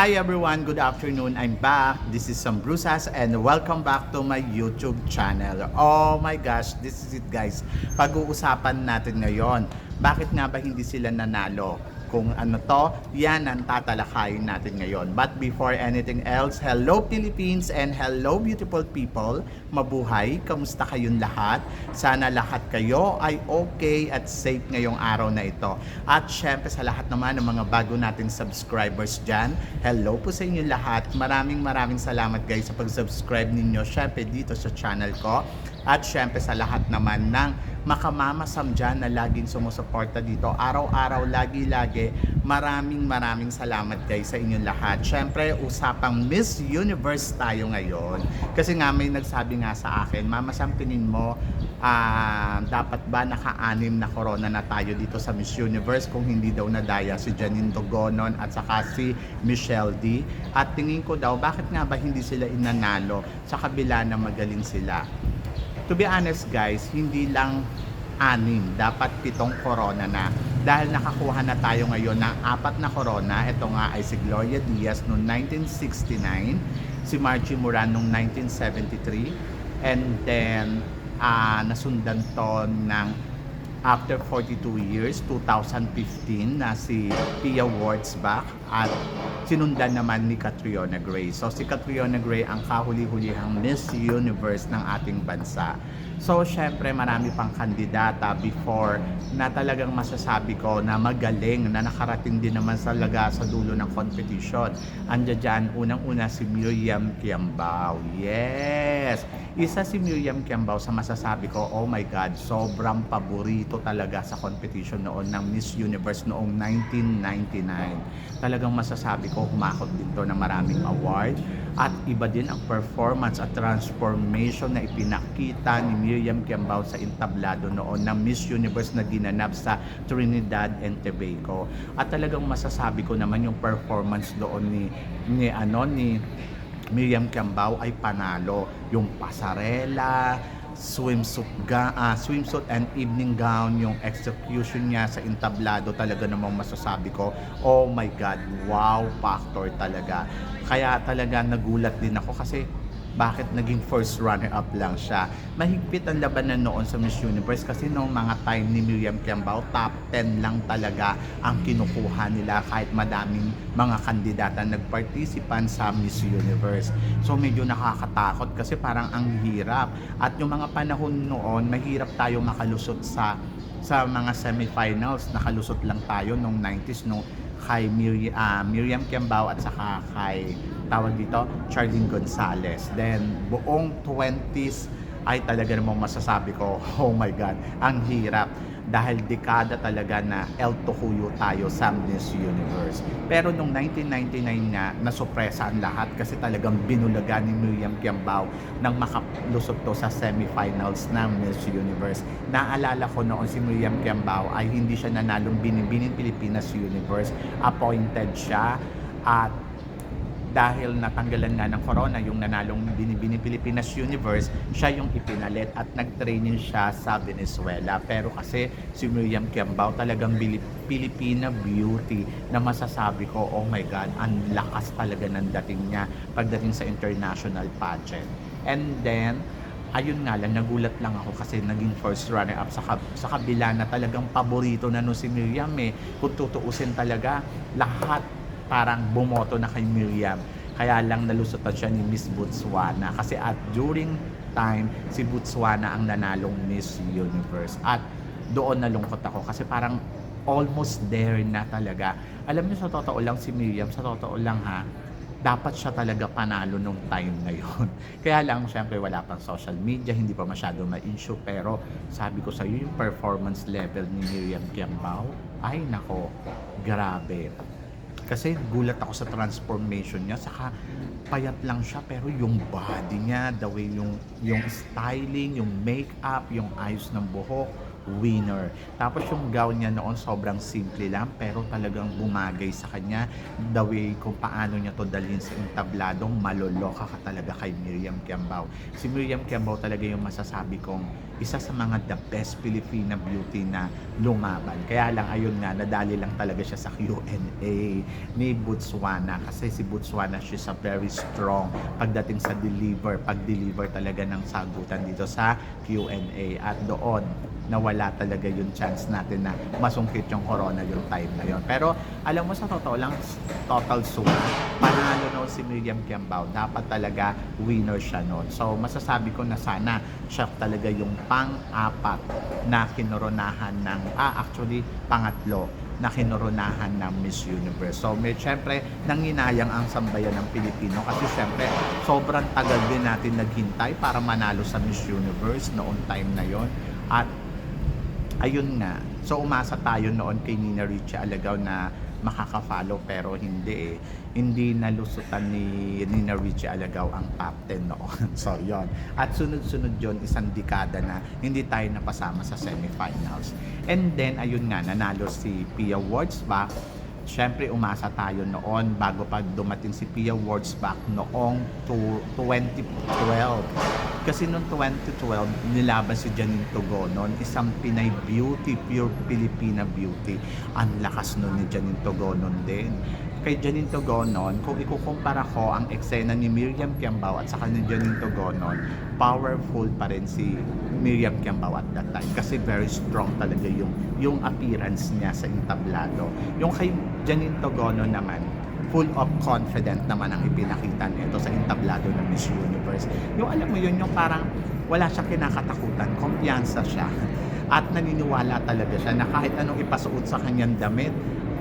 Hi everyone, good afternoon. I'm back. This is Sam Brusas and welcome back to my YouTube channel. Oh my gosh, this is it guys. Pag-uusapan natin ngayon, bakit nga ba hindi sila nanalo? Kung ano to, yan ang tatalakayin natin ngayon. But before anything else, hello Philippines and hello beautiful people. Mabuhay, kamusta kayong lahat? Sana lahat kayo ay okay at safe ngayong araw na ito. At syempre sa lahat naman ng mga bago nating subscribers dyan, hello po sa inyo lahat. Maraming maraming salamat guys sa pag-subscribe ninyo syempre dito sa channel ko. At syempre sa lahat naman ng makamamasam dyan na laging sumusuporta dito. Araw-araw, lagi-lagi. Maraming maraming salamat guys sa inyong lahat. Syempre, usapang Miss Universe tayo ngayon. Kasi nga may nagsabi nga sa akin, Mama Sampinin mo, ah, dapat ba naka-anim na corona na tayo dito sa Miss Universe kung hindi daw nadaya si Janine Dogonon at saka si Michelle D. At tingin ko daw, bakit nga ba hindi sila inanalo sa kabila na magaling sila? To be honest guys, hindi lang anim, dapat pitong corona na. Dahil nakakuha na tayo ngayon ng apat na corona, ito nga ay si Gloria Diaz noong 1969, si Margie Moran noong 1973, and then ah, nasundan to ng after 42 years, 2015 na si Pia Wurtzbach at sinundan naman ni Catriona Gray. So si Catriona Gray ang kahuli-hulihang Miss Universe ng ating bansa. So syempre marami pang kandidata before na talagang masasabi ko na magaling na nakarating din naman sa laga sa dulo ng competition. Andiyan dyan, unang-una si Miriam Kiambao. Yes! Isa si Miriam Kiambao sa masasabi ko, oh my God, sobrang paborito talaga sa competition noon ng Miss Universe noong 1999. Talagang masasabi ko, humakot din to ng maraming award at iba din ang performance at transformation na ipinakita ni Miriam Kiambao sa entablado noon ng Miss Universe na ginanap sa Trinidad and Tobago. At talagang masasabi ko naman yung performance doon ni ni ano ni Miriam Kiambao ay panalo. Yung pasarela, swimsuit, ga, ah, swimsuit and evening gown, yung execution niya sa entablado talaga namang masasabi ko, oh my God, wow factor talaga. Kaya talaga nagulat din ako kasi bakit naging first runner-up lang siya. Mahigpit ang labanan noon sa Miss Universe kasi noong mga time ni Miriam Kiambao, top 10 lang talaga ang kinukuha nila kahit madaming mga kandidata nagpartisipan sa Miss Universe. So medyo nakakatakot kasi parang ang hirap. At yung mga panahon noon, mahirap tayo makalusot sa sa mga semifinals. Nakalusot lang tayo noong 90s nung kay Miriam, ah, Miriam Kiambao at saka kay tawag dito, Charlene Gonzalez. Then, buong 20s ay talaga namang masasabi ko, oh my God, ang hirap. Dahil dekada talaga na El Tocuyo tayo sa Miss Universe. Pero nung 1999 na, nasupresa ang lahat kasi talagang binulaga ni Miriam Kiambao nang makalusot to sa semifinals ng Miss Universe. Naalala ko noon si Miriam Kiambao ay hindi siya nanalong Binibining Pilipinas Universe. Appointed siya at dahil natanggalan nga ng corona yung nanalong binibini Pilipinas Universe, siya yung ipinalit at nag-training siya sa Venezuela. Pero kasi si Miriam Kiambao talagang Bili- Filipina beauty na masasabi ko, oh my God, ang lakas talaga ng dating niya pagdating sa international pageant. And then, ayun nga lang, nagulat lang ako kasi naging first runner-up sa, kab- sa kabila na talagang paborito na no si Miriam eh. Kung tutuusin talaga, lahat parang bumoto na kay Miriam. Kaya lang nalusutan siya ni Miss Botswana. Kasi at during time, si Botswana ang nanalong Miss Universe. At doon nalungkot ako kasi parang almost there na talaga. Alam niyo sa totoo lang si Miriam, sa totoo lang ha, dapat siya talaga panalo nung time na yon. Kaya lang, syempre wala pang social media, hindi pa masyado ma-issue. Pero sabi ko sa iyo, yung performance level ni Miriam Kiambao, ay nako, grabe. Kasi gulat ako sa transformation niya, saka payat lang siya pero yung body niya, the way yung yung styling, yung makeup, yung ayos ng buhok, winner. Tapos yung gown niya noon sobrang simple lang pero talagang bumagay sa kanya. The way kung paano niya to dalhin sa entabladong maloloka ka talaga kay Miriam Kiambao. Si Miriam Kiambao talaga yung masasabi kong isa sa mga the best Filipina beauty na lumaban. Kaya lang ayun nga, nadali lang talaga siya sa Q&A ni Botswana kasi si Botswana she's a very strong pagdating sa deliver, pag-deliver talaga ng sagutan dito sa Q&A at doon nawala talaga yung chance natin na masungkit yung corona yung time na yon. Pero alam mo sa totoo lang, total suma, panalo noon si Miriam Kiambao. Dapat talaga winner siya noon. So masasabi ko na sana siya talaga yung pang-apat na kinoronahan ng, ah actually pangatlo na kinoronahan ng Miss Universe. So, may syempre nanginayang ang sambayan ng Pilipino kasi syempre sobrang tagal din natin naghintay para manalo sa Miss Universe noong time na yon. At ayun nga, so umasa tayo noon kay Nina Ricci Alagaw na makaka-follow pero hindi eh. Hindi nalusutan ni Nina Ricci Alagaw ang top 10 noon. so yon. At sunod-sunod yon isang dekada na hindi tayo napasama sa semifinals. And then ayun nga nanalo si Pia Wurtzbach Siyempre, umasa tayo noon bago pa dumating si Pia Wurtzbach noong to- 2012. Kasi noong 2012, nilaban si Janine Togonon, isang Pinay beauty, pure Filipina beauty. Ang lakas nun ni Janine Togonon din. Kay Janine Togonon, kung ikukumpara ko ang eksena ni Miriam Kiambao at saka ni Janine Togonon, powerful pa rin si Miriam Kiambao at that time kasi very strong talaga yung yung appearance niya sa entablado. Yung kay Janine Togonon naman, full of confident naman ang ipinakita nito sa entablado ng Miss Universe. Yung alam mo yun, yung parang wala siyang kinakatakutan, kumpiyansa siya. At naniniwala talaga siya na kahit anong ipasuot sa kanyang damit,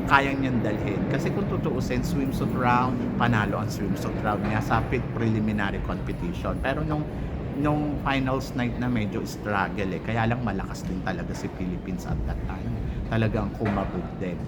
kaya niyang dalhin. Kasi kung tutuusin, swimsuit round, panalo ang swimsuit round niya sa preliminary competition. Pero nung nung finals night na medyo struggle eh. Kaya lang malakas din talaga si Philippines at that time. Talagang kumabog din.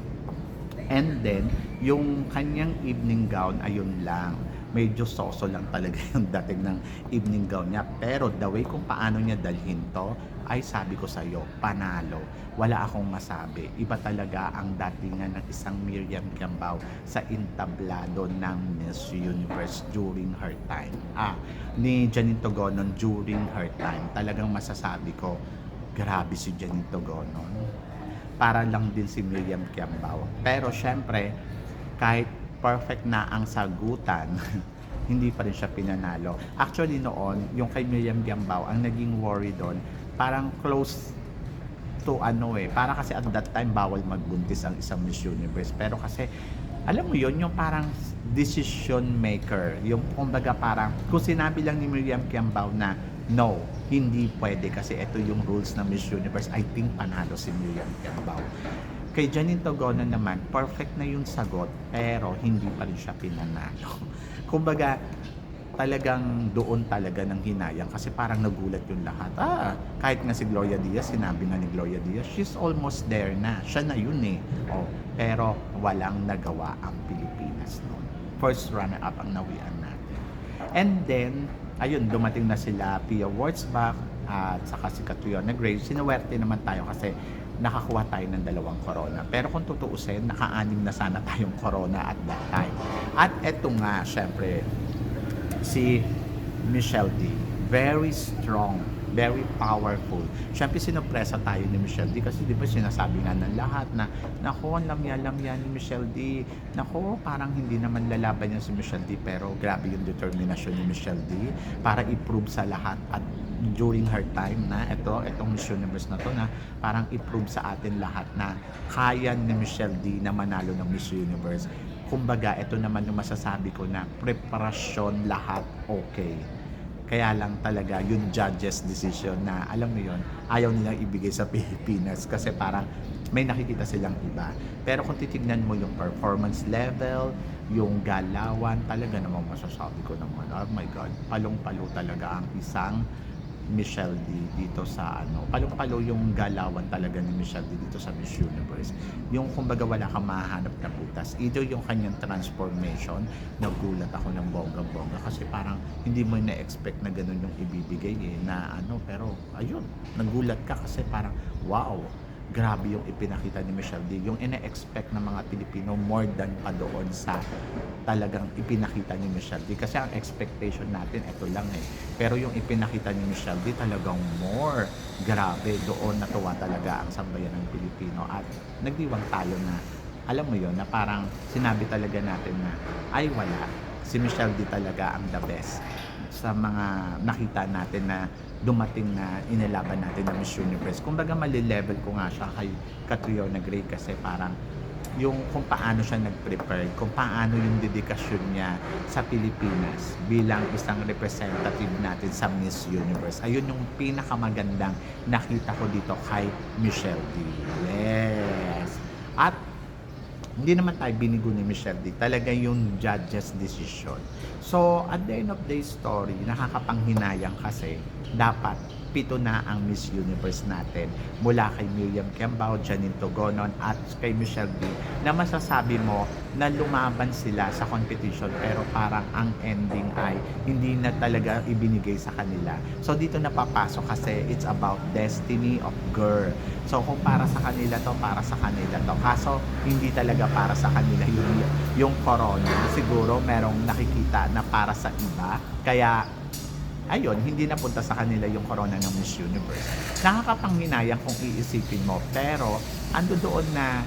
And then, yung kanyang evening gown, ayun lang. Medyo soso lang talaga yung dating ng evening gown niya. Pero the way kung paano niya dalhin to, ay sabi ko sa'yo, panalo. Wala akong masabi. Iba talaga ang datingan ng isang Miriam Kiambao sa intablado ng Miss Universe during her time. Ah, ni Janine Togonon during her time. Talagang masasabi ko, grabe si Janine Togonon para lang din si Miriam Kiambao. Pero syempre, kahit perfect na ang sagutan, hindi pa rin siya pinanalo. Actually noon, yung kay Miriam Kiambao, ang naging worry doon, parang close to ano eh. Para kasi at that time, bawal magbuntis ang isang Miss Universe. Pero kasi, alam mo yun, yung parang decision maker. Yung kumbaga parang, kung sinabi lang ni Miriam Kiambao na, no, hindi pwede kasi ito yung rules ng Miss Universe. I think panalo si Miriam Kiambao. Kay Janine Togono naman, perfect na yung sagot, pero hindi pa rin siya pinanalo. Kumbaga, talagang doon talaga ng hinayang kasi parang nagulat yung lahat. Ah, kahit nga si Gloria Diaz, sinabi nga ni Gloria Diaz, she's almost there na. Siya na yun eh. Oh, pero walang nagawa ang Pilipinas noon. First runner-up ang nawian natin. And then, ayun, dumating na sila Pia Wurtzbach at saka si Catriona Gray. Sinuwerte naman tayo kasi nakakuha tayo ng dalawang corona. Pero kung tutuusin, naka-anim na sana tayong corona at that time. At eto nga, syempre, si Michelle D. Very strong, very powerful. Siyempre, sinopresa tayo ni Michelle D. Kasi di ba sinasabi nga ng lahat na, nako, ang lamya-lamya ni Michelle D. Nako, parang hindi naman lalaban niya si Michelle D. Pero grabe yung determinasyon ni Michelle D. Para i-prove sa lahat at during her time na ito, itong Miss Universe na to na parang i-prove sa atin lahat na kaya ni Michelle D na manalo ng Miss Universe. Kumbaga, ito naman yung masasabi ko na preparasyon lahat okay. Kaya lang talaga yung judges decision na alam mo yon ayaw nilang ibigay sa Pilipinas kasi parang may nakikita silang iba. Pero kung titignan mo yung performance level, yung galawan, talaga namang masasabi ko naman, oh my God, palong-palo talaga ang isang Michelle D dito sa ano, palong-palo yung galawan talaga ni Michelle D dito sa Miss Universe. Yung kumbaga wala kang mahanap na butas. Either yung kanyang transformation, nagulat ako ng bongga-bongga kasi parang hindi mo na-expect na ganun yung ibibigay eh, na ano, pero ayun, nagulat ka kasi parang wow, grabe yung ipinakita ni Michelle D. Yung ina-expect ng mga Pilipino more than pa doon sa talagang ipinakita ni Michelle D. Kasi ang expectation natin, ito lang eh. Pero yung ipinakita ni Michelle D, talagang more. Grabe, doon natuwa talaga ang sambayan ng Pilipino. At nagdiwang tayo na, alam mo yon na parang sinabi talaga natin na, ay wala, si Michelle D talaga ang the best sa mga nakita natin na dumating na inilaban natin ng Miss Universe. Kumbaga mali-level ko nga siya kay Catriona Gray kasi parang yung kung paano siya nag-prepare, kung paano yung dedikasyon niya sa Pilipinas bilang isang representative natin sa Miss Universe. Ayun yung pinakamagandang nakita ko dito kay Michelle D. Yes. At hindi naman tayo binigo ni Michelle D. Talaga yung judge's decision. So, at the end of the story, nakakapanghinayang kasi dapat pito na ang Miss Universe natin mula kay Miriam Kembao, Janine Togonon at kay Michelle D na masasabi mo na lumaban sila sa competition pero parang ang ending ay hindi na talaga ibinigay sa kanila. So dito napapasok kasi it's about destiny of girl. So kung para sa kanila to, para sa kanila to. Kaso hindi talaga para sa kanila yung, yung corona. Siguro merong nakikita na para sa iba. Kaya ayun, hindi napunta sa kanila yung corona ng Miss Universe. Nakakapanghinayang kung iisipin mo, pero ando doon na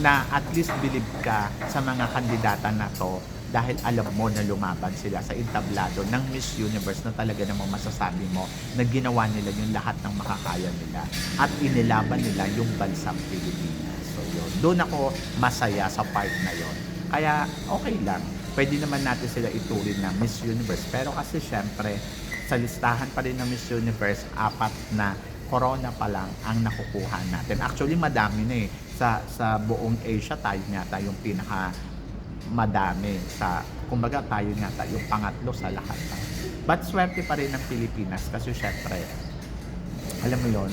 na at least believe ka sa mga kandidata na to dahil alam mo na lumaban sila sa entablado ng Miss Universe na talaga namang masasabi mo na ginawa nila yung lahat ng makakaya nila at inilaban nila yung bansang Pilipinas. So yun, doon ako masaya sa part na yon. Kaya okay lang, pwede naman natin sila ituring na Miss Universe. Pero kasi syempre, sa listahan pa rin ng Miss Universe, apat na corona pa lang ang nakukuha natin. Actually, madami na eh. Sa, sa buong Asia, tayo nga tayo yung pinaka madami sa kumbaga tayo nga tayo yung pangatlo sa lahat. But swerte pa rin ng Pilipinas kasi syempre alam mo yon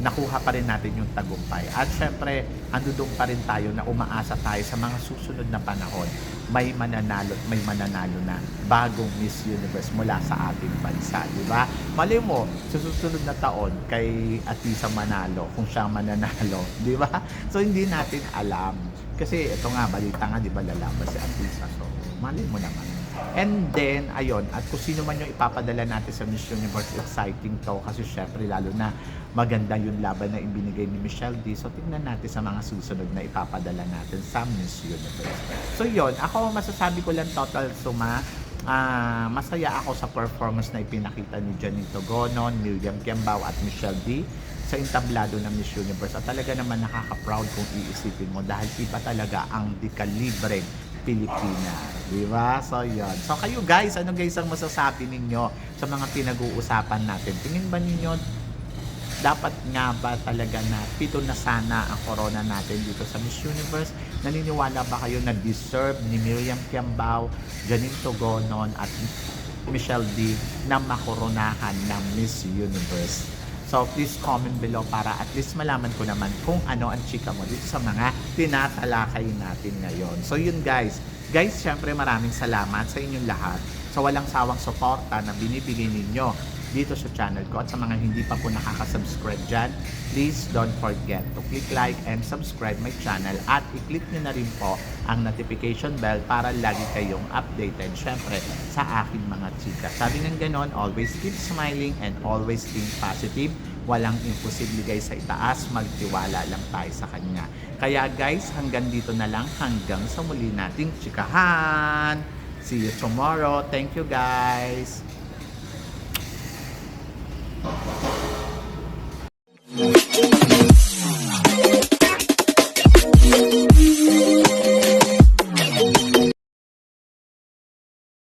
nakuha pa rin natin yung tagumpay. At syempre, ando doon pa rin tayo na umaasa tayo sa mga susunod na panahon. May mananalo may mananalo na bagong Miss Universe mula sa ating bansa, di ba? Mali mo, sa susunod na taon, kay Atisa Manalo, kung siya mananalo, di ba? So, hindi natin alam. Kasi ito nga, balita nga, di ba, lalaban si Atisa. So, mali mo naman. And then, ayun, at kung sino man yung ipapadala natin sa Miss Universe, exciting to kasi syempre lalo na maganda yung laban na ibinigay ni Michelle D. So, tingnan natin sa mga susunod na ipapadala natin sa Miss Universe. So, yun, ako masasabi ko lang total suma, ah, masaya ako sa performance na ipinakita ni Janine Togonon, Miriam Kiambao at Michelle D sa entablado ng Miss Universe. At talaga naman nakaka-proud kung iisipin mo dahil iba talaga ang dikalibre Pilipina. Di ba? So, yun. So, kayo guys, ano guys ang masasabi ninyo sa mga pinag-uusapan natin? Tingin ba ninyo dapat nga ba talaga na pito na sana ang corona natin dito sa Miss Universe? Naniniwala ba kayo na deserve ni Miriam Kiambao, Janine Togonon at Michelle D na makoronahan ng Miss Universe? So please comment below para at least malaman ko naman kung ano ang chika mo dito sa mga tinatalakay natin ngayon. So yun guys. Guys, syempre maraming salamat sa inyong lahat sa walang sawang suporta na binibigay ninyo dito sa channel ko at sa mga hindi pa po nakaka-subscribe dyan, please don't forget to click like and subscribe my channel at i-click nyo na rin po ang notification bell para lagi kayong updated syempre sa aking mga chika. Sabi ng ganon, always keep smiling and always think positive. Walang imposible guys sa itaas, magtiwala lang tayo sa kanya. Kaya guys, hanggang dito na lang, hanggang sa muli nating chikahan. See you tomorrow. Thank you guys. Thank you.